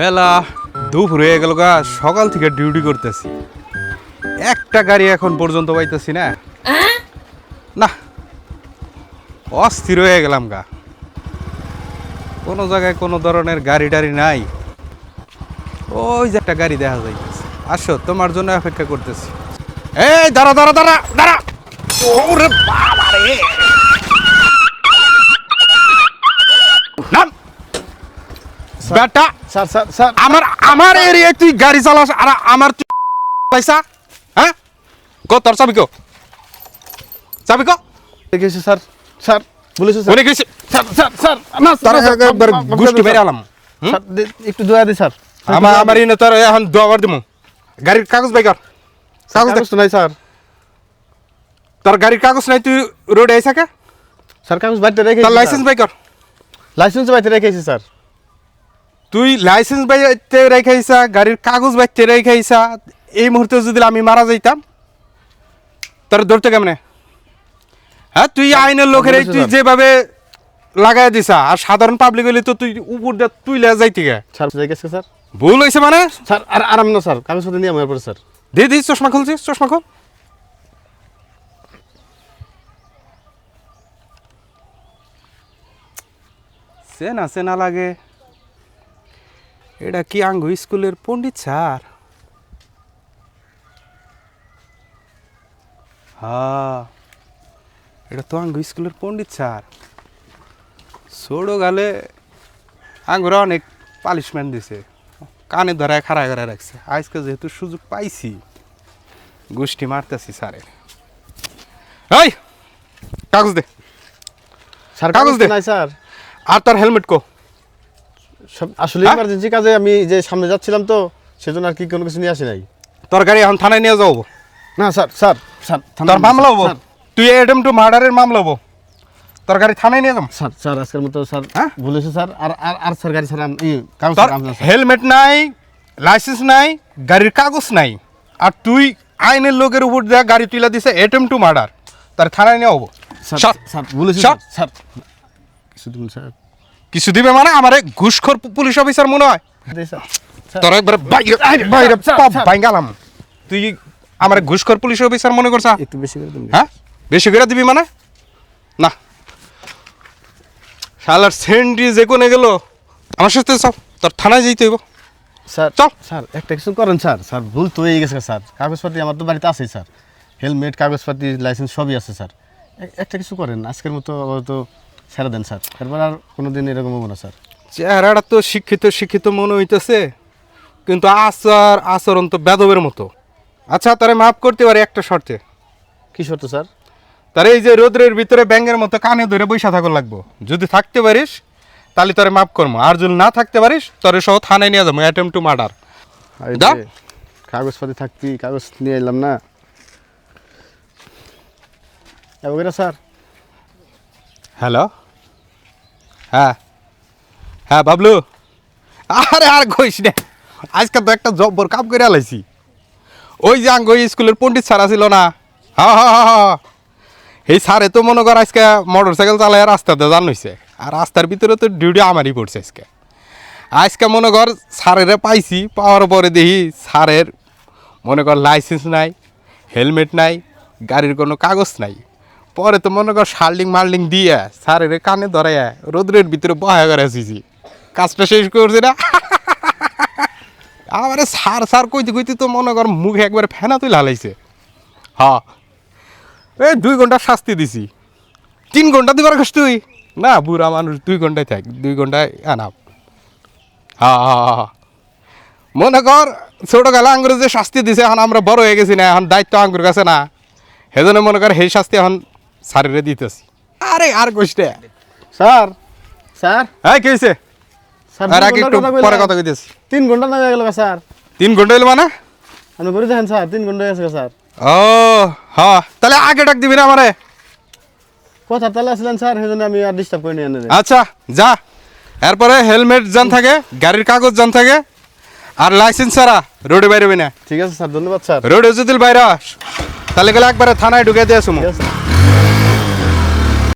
বেলা দুপুর হয়ে গেল গা সকাল থেকে ডিউটি করতেছি। একটা গাড়ি এখন পর্যন্ত পাইতেছি না। না অস্থির হয়ে গেলাম গা। কোনো জায়গায় কোনো ধরনের গাড়ি টাড়ি নাই। ওই যে একটা গাড়ি দেখা যাইতেছে। আসো তোমার জন্য অপেক্ষা করতেছি। এই দাঁড়া দাঁড়া দাঁড়া দাঁড়া। ওরে বাবা রে। নাম। বেটা। Sir sir sir. আমার আমার এরিয়ায় তুই গাড়ি চালাস আর আমার তুই পয়সা হ্যাঁ কো তোর চাবি কো? চাবি কো? গেছে স্যার। স্যার বলেছে স্যার। গেছে স্যার স্যার স্যার না তোর একবার গুষ্টি বেরে আলাম একটু দয়া দি স্যার। আমার আমার এনে তোর এখন দোয়াবার দিমু। গাড়ির কাগজ বাইকর কাগজ দে। কাগজ তো নাই স্যার। তোর গাড়ির কাগজ নাই তুই রোডে আইসা কে? স্যার কাগজ বাড়িতে রেখে লাইসেন্স বাইকর লাইসেন্স বাড়িতে রেখেছি স্যার। তুই লাইসেন্স বাইতে রেখাইছা গাড়ির কাগজ বাইতে রেখাইছা এই মুহূর্তে যদি আমি মারা যাইতাম তোর ধরতে কেমনে? হ্যাঁ তুই আইনের লোকের তুই। যেভাবে লাগাই দিছা আর সাধারণ পাবলিক হইলে তো তুই উপর দিয়ে তুই লে যাইতে গে। স্যার গেছে স্যার। ভুল হয়েছে মানে? স্যার আর আরাম না স্যার। কাগজপত্র নিয়ে আমার পরে স্যার। দিয়ে দিস চশমা খুলছিস চশমা খুল। চেনা চেনা লাগে। এটা কি আঙ্গু স্কুলের পণ্ডিত স্যার? হ্যাঁ এটা তো আঙ্গু স্কুলের পণ্ডিত স্যার। ছোড়ো গালে আঙ্গুরা অনেক পালিশমেন্ট দিছে। কানে ধরায় খাড়া করে রাখছে। আজকে যেহেতু সুযোগ পাইছি গোষ্ঠী মারতেছি স্যারের। এই কাগজ দে। স্যার কাগজ দে। নাই স্যার। আর তার হেলমেট কো। আসলে হ্যাঁ? ইমার্জেন্সি কাজে আমি যে সামনে যাচ্ছিলাম তো সেজন্য আর কি কোনো কিছু নিয়ে আসি নাই। তোর গাড়ি এখন থানায় নিয়ে যাব। না স্যার স্যার স্যার তোর মামলা হব? তুই এডেম টু মার্ডারের মামলা হব। তোর গাড়ি থানায় নিয়ে যাব? স্যার স্যার আজকের মতো স্যার হ্যাঁ? বলেছে স্যার। আর আর আর স্যার গাড়ি স্যার। হেলমেট নাই লাইসেন্স নাই গাড়ির কাগজ নাই। আর তুই আইনের লোকের উপর দেয়া গাড়ি তুলে দিছে এটেম টু মার্ডার। তার থানায় নিয়ে হব স্যার। স্যার বলেছে স্যার স্যার। কিছু দিন স্যার। কিছু দিবে মানে আমার ঘুষখোর পুলিশ অফিসার মনে হয়। তোর একবার বাইরে তুই আমার ঘুষখোর পুলিশ অফিসার মনে করছা? একটু বেশি করে দিন হ্যাঁ? বেশি করে দিবি মানে? না। শালার সেন্ডি যে কোনে গেল আমার সাথে সব তোর থানায় যেতে হইব। স্যার চল। স্যার একটা কিছু করেন স্যার। স্যার ভুল তো হয়ে গেছে স্যার। কাগজপাতি আমার তো বাড়িতে আছে স্যার। হেলমেট কাগজপাতি লাইসেন্স সবই আছে স্যার। একটা কিছু করেন আজকের মতো তো ছেড়ে দেন স্যার। এরপর আর কোনো দিন এরকম হব না স্যার। চেহারাটা তো শিক্ষিত শিক্ষিত মনে হইতেছে কিন্তু আচার আচরণ তো বেদবের মতো। আচ্ছা তারে মাফ করতে পারি একটা শর্তে। কি শর্ত স্যার? তার এই যে রোদ্রের ভিতরে ব্যাঙের মতো কানে ধরে বৈশা থাকা লাগবো। যদি থাকতে পারিস তাহলে তোরে মাফ করব আর যদি না থাকতে পারিস তোরে সহ থানায় নিয়ে যাব অ্যাটেম্প টু মার্ডার। দা। কাগজপাতি থাকতি কাগজ নিয়ে এলাম না। স্যার। হ্যালো? হ্যাঁ। হ্যাঁ বাবলু। আরে, আর কইস না। আজকে তো একটা জব্বর কাম করে আলাইছি ওই যে আঙ্গ স্কুলের পণ্ডিত স্যার আছিল না? হ্যাঁ হ্যাঁ হ্যাঁ এই স্যারে তো মনে কর আজকে মোটর সাইকেল চালায় রাস্তাতে জানুইছে আর রাস্তার ভিতরে তো ডিউটি আমারই পড়ছে আজকে। আজকে মনে কর স্যারেরে পাইছি, পাওয়ার পরে দেখি স্যারের মনে কর লাইসেন্স নাই হেলমেট নাই, গাড়ির কোনো কাগজ নাই। পরে তো মনে কর শার্লিং মার্লিং দিয়ে স্যারের কানে ধরাইয়া রোদ্রের ভিতরে বহা করে আসিছি। কাজটা শেষ করছি না। আমারে সার সার কইতে কইতে তো মনে কর মুখে একবার ফেনা তুই লালাইছে হ্যাঁ এই দুই ঘণ্টা শাস্তি দিছি। তিন ঘণ্টা দিবার কাছ তুই? না বুড়া মানুষ দুই ঘন্টায় থাক দুই ঘন্টায় হ্যাঁ হ্যাঁ হ্যাঁ, হ্যাঁ মনে কর ছোট গেলে আঙ্গুর যে শাস্তি দিছে এখন আমরা বড় হয়ে গেছি না এখন দায়িত্ব আঙ্গুর কাছে না। সেজন্য মনে কর সেই শাস্তি এখন সারিরে দিতেছি। আরে আর কইতে স্যার স্যার। হ্যাঁ কি স্যার আর আগে একটু পরে কথা কইতেছি। তিন ঘণ্টা না গেল স্যার। তিন ঘণ্টা হইল মানে? আপনি করে দেখেন স্যার তিন ঘণ্টা গেছে স্যার। ও হ্যাঁ তাহলে আগে ডাক দিবি না আমারে? কথা তাহলে আসলেন স্যার সেই জন্য আমি আর ডিস্টার্ব করিনি এনে। আচ্ছা যা। এরপরে হেলমেট জান থাকে গাড়ির কাগজ জান থাকে আর লাইসেন্স ছাড়া রোডে বাইরে না। ঠিক আছে স্যার ধন্যবাদ স্যার। রোডে যদি বাইরে আস তাহলে গেলে একবারে থানায় ঢুকে দিয়ে